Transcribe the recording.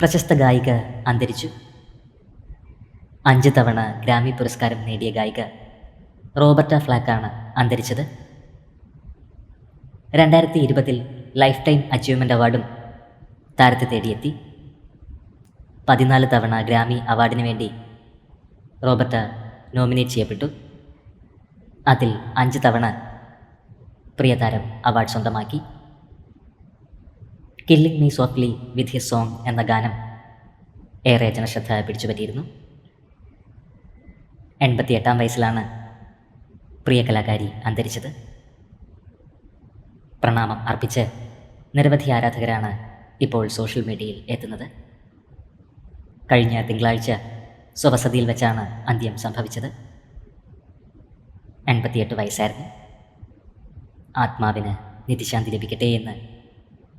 പ്രശസ്ത ഗായിക അന്തരിച്ചു. അഞ്ച് തവണ ഗ്രാമി പുരസ്കാരം നേടിയ ഗായിക റോബർട്ട ഫ്ലാക്കാണ് അന്തരിച്ചത്. രണ്ടായിരത്തി ഇരുപതിൽ ലൈഫ് ടൈം അച്ചീവ്മെന്റ് അവാർഡും താരത്തെ തേടിയെത്തി. പതിനാല് തവണ ഗ്രാമി അവാർഡിന് വേണ്ടി റോബർട്ട നോമിനേറ്റ് ചെയ്യപ്പെട്ടു. അതിൽ അഞ്ച് തവണ പ്രിയതാരം അവാർഡ് സ്വന്തമാക്കി. Killing me softly with his song എന്ന ഗാനം ഏറെ ജനശ്രദ്ധ പിടിച്ചുപറ്റിയിരുന്നു. എൺപത്തിയെട്ടാം വയസ്സിലാണ് പ്രിയ കലാകാരി അന്തരിച്ചത്. പ്രണാമം അർപ്പിച്ച് നിരവധി ആരാധകരാണ് ഇപ്പോൾ സോഷ്യൽ മീഡിയയിൽ എത്തുന്നത്. കഴിഞ്ഞ തിങ്കളാഴ്ച സ്വവസതിയിൽ വെച്ചാണ് അന്ത്യം സംഭവിച്ചത്. എൺപത്തിയെട്ട് വയസ്സായിരുന്നു. ആത്മാവിന് നിധിശാന്തി ലഭിക്കട്ടെ എന്ന്